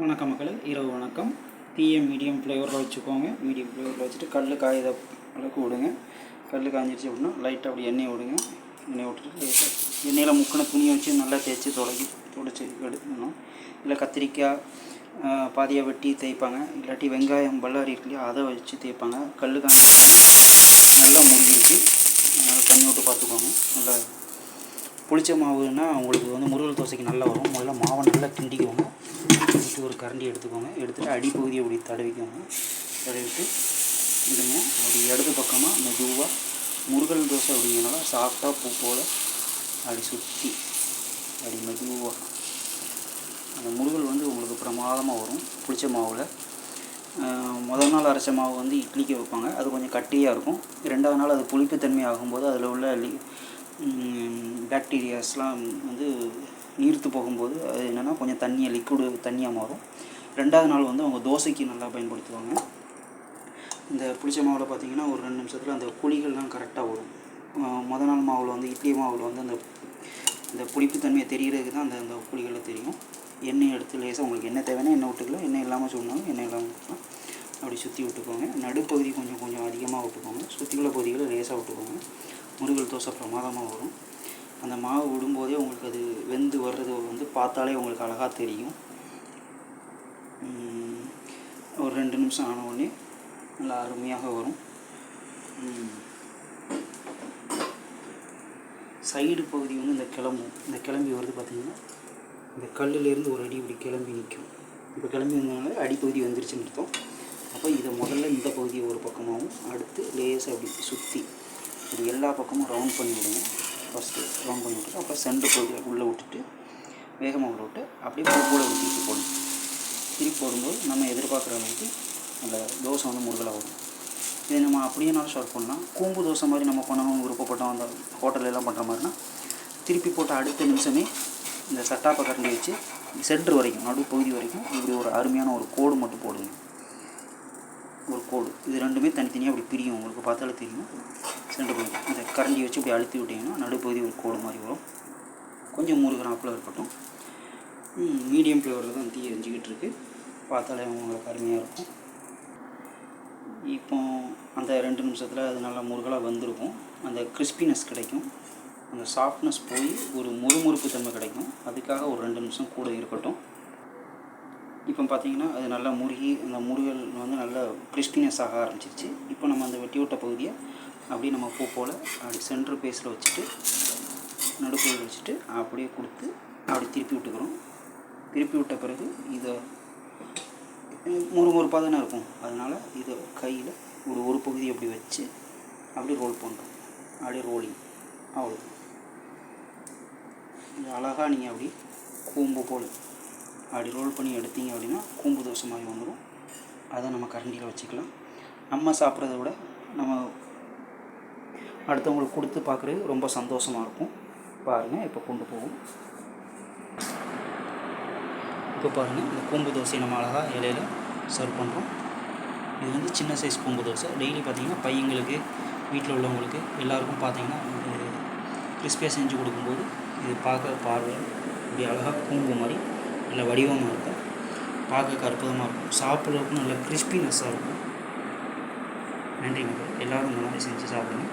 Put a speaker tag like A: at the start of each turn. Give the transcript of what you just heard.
A: வணக்கம் மக்களே இரவு வணக்கம். தீய மீடியம் ஃப்ளேவரில் வச்சுக்கோங்க. மீடியம் ஃப்ளேவரில் வச்சுட்டு கல் காயத அளவுக்கு விடுங்க. கல் காஞ்சிருச்சு அப்படின்னா லைட்டாக அப்படி எண்ணெய் விடுங்க. எண்ணெய் விட்டுட்டு எண்ணெயில் முக்கின துணியை வச்சு நல்லா தேய்ச்சி தொலைக்கி தொடச்சி எடுத்துக்கணும் இல்லை கத்திரிக்காய் பாதியாக வெட்டி தேய்ப்பாங்க. இல்லாட்டி வெங்காயம் பல்லாரி இருக்கு இல்லையா அதை வச்சு தேய்ப்பாங்க. கல் காஞ்சி நல்லா முருகிருக்கு அதனால் தண்ணி விட்டு பார்த்துக்கோங்க. நல்லா புளிச்ச மாவுன்னா உங்களுக்கு வந்து முருகல் தோசைக்கு நல்லா வரும். முதல்ல மாவை நல்லா கிண்டிக்குவோம் ஒரு கரண்டி எடுத்துக்கோங்க. எடுத்துகிட்டு அடிப்பகுதியை அப்படி தடவிக்கோங்க. தடவிட்டு விடுங்க. அப்படி இடது பக்கமாக மெதுவாக முருகல் தோசை அப்படிங்கிறனால சாஃப்டாக பூ போல் அப்படி சுற்றி அப்படி மெதுவாக அந்த முருகல் வந்து உங்களுக்கு பிரமாதமாக வரும். புளிச்ச மாவில். முதல் நாள் அரைச்ச மாவு வந்து இட்லிக்கு வைப்பாங்க. அது கொஞ்சம் கட்டியாக இருக்கும். ரெண்டாவது நாள் அது புளிப்புத்தன்மை ஆகும்போது அதில் உள்ள பேக்டீரியாஸ்லாம் பாக்டீரியாஸ்லாம் வந்து நீர்த்து போகும்போது அது என்னென்னா கொஞ்சம் தண்ணியை லிக்விடு தண்ணியாக மாறும். ரெண்டாவது நாள் வந்து அவங்க தோசைக்கு நல்லா பயன்படுத்துவாங்க. இந்த புளிச்ச மாவில் பார்த்தீங்கன்னா ஒரு ரெண்டு நிமிஷத்தில் அந்த குழிகள்லாம் கரெக்டாக வரும். முத நாள் மாவில் வந்து இட்லி மாவில் வந்து அந்த இந்த புளிப்புத்தன்மையை தெரிகிறதுக்கு தான் அந்த அந்த குழிகளில் தெரியும். எண்ணெய் எடுத்து லேசாக உங்களுக்கு என்ன தேவைன்னா எண்ணெய் விட்டுக்கலாம். எண்ணெய் இல்லாமல் சொன்னாலும் எண்ணெய் இல்லாமல் விட்டுக்கலாம். அப்படி சுற்றி விட்டுக்கோங்க. நடுப்பகுதி கொஞ்சம் கொஞ்சம் அதிகமாக விட்டுக்கோங்க. சுற்றி உள்ள பகுதிகளை லேசாக விட்டுக்கோங்க. முருகல் தோசை பிரமாதமாக வரும். அந்த மாவு விடும்போதே உங்களுக்கு அது வெந்து வர்றது வந்து பார்த்தாலே உங்களுக்கு அழகாக தெரியும். ஒரு ரெண்டு நிமிஷம் ஆன உடனே நல்லா அருமையாக வரும். சைடு பகுதி வந்து இந்த கிளம்பும் இந்த கிளம்பி வருது பார்த்திங்கன்னா இந்த கல்லுலேருந்து ஒரு அடி இப்படி கிளம்பி நிற்கும். இப்போ கிளம்பி வந்ததுனால அடிப்பகுதி வந்துருச்சுன்னு அர்த்தம். அப்போ இதை முதல்ல இந்த பகுதியை ஒரு பக்கமாகவும் அடுத்து லேசாக அப்படி சுற்றி இது எல்லா பக்கமும் ரவுண்ட் பண்ணி விடுங்க. ஃபஸ்ட்டு ரவுண்ட் பண்ணி விட்டுட்டு அப்புறம் சென்டர் பகுதியை உள்ளே விட்டுட்டு வேகமாக உள்ள விட்டு அப்படியே பூ கூட ஒரு திருப்பி போடணும் திருப்பி போடும்போது நம்ம எதிர்பார்க்குற அளவுக்கு அந்த தோசை வந்து முருகலாக வரும். இதை நம்ம அப்படியேனாலும் ஷார்ட் பண்ணலாம் கூம்பு தோசை மாதிரி நம்ம பண்ணணும்னு விருப்பப்பட்டோம் அந்த ஹோட்டல்ல எல்லாம் பண்ணுற மாதிரினா திருப்பி போட்ட அடுத்த நிமிஷமே இந்த சட்டாப்பை கரண்டி வச்சு சென்டர் வரைக்கும் நடு பகுதி வரைக்கும் இப்படி ஒரு அருமையான ஒரு கோடு மட்டும் போடுங்க. ஒரு கோடு. இது ரெண்டுமே தனித்தனியாக அப்படி பிரியும். உங்களுக்கு பார்த்தாலே தெரியும். சென்டர் பகுதி அந்த கரண்டி வச்சு இப்படி அழுத்தி விட்டிங்கன்னா நடுப்பகுதி ஒரு கோடு மாதிரி வரும். கொஞ்சம் முருகனாப்பில் இருக்கட்டும். மீடியம் ஃப்ளேவரில் தான் தீ எரிஞ்சிக்கிட்டு இருக்குது பார்த்தாலே உங்களுக்கு அருமையாக இருக்கும். இப்போ அந்த ரெண்டு நிமிஷத்தில் அது நல்லா முருகலாக வந்திருக்கும். அந்த கிறிஸ்பினஸ் கிடைக்கும். அந்த சாஃப்ட்னஸ் போய் ஒரு முறுமுறுப்பு தன்மை கிடைக்கும். அதுக்காக ஒரு ரெண்டு நிமிஷம் கூட இருக்கட்டும். இப்போ பார்த்தீங்கன்னா அது நல்லா முருகி அந்த முருகல் வந்து நல்லா கிறிஸ்பினஸ் ஆக ஆரம்பிச்சிருச்சு. இப்போ நம்ம அந்த வெட்டி விட்ட பகுதியை அப்படியே நம்ம பூ போல் அப்படி சென்டர் பேஸில் வச்சுட்டு நடுப்பகுதியில் வச்சுட்டு அப்படியே கொடுத்து அப்படி திருப்பி விட்டுக்கிறோம். திருப்பி விட்ட பிறகு இதை முறுமுறுப்பாக தானே இருக்கும். அதனால் இதை கையில் ஒரு ஒரு பகுதி அப்படி வச்சு அப்படியே ரோல் பண்ணுறோம். அப்படியே ரோலிங் அவ்வளோ இது அழகாக நீங்கள் அப்படி கூம்பு போல் அப்படி ரோல் பண்ணி எடுத்தீங்க அப்படின்னா கூம்பு தோசை மாதிரி வந்துடும் அதை நம்ம கரண்டியில் வச்சுக்கலாம். நம்ம சாப்பிட்றத விட நம்ம அடுத்தவங்களுக்கு கொடுத்து பார்க்குறது ரொம்ப சந்தோஷமாக இருக்கும். பாருங்கள் இப்போ கொண்டு போவோம். இப்போ பாருங்கள் இந்த கூம்பு தோசை நம்ம அழகாக இலையில் சர்வ் பண்ணுறோம் இது வந்து சின்ன சைஸ் கூம்பு தோசை. டெய்லி பார்த்திங்கன்னா பையங்களுக்கு வீட்டில் உள்ளவங்களுக்கு எல்லாருக்கும் பார்த்திங்கன்னா கிறிஸ்பியாக செஞ்சு கொடுக்கும்போது இது பார்க்க பார்வை இப்படி அழகாக கூம்பு மாதிரி நல்ல வடிவமாக இருக்கும். பார்க்க அற்புதமாக இருக்கும். சாப்பிட்றதுக்கும் நல்ல கிறிஸ்பினஸ்ஸாக இருக்கும். நன்றி மக்கள். எல்லோரும் இந்த மாதிரி செஞ்சு சாப்பிடுங்க.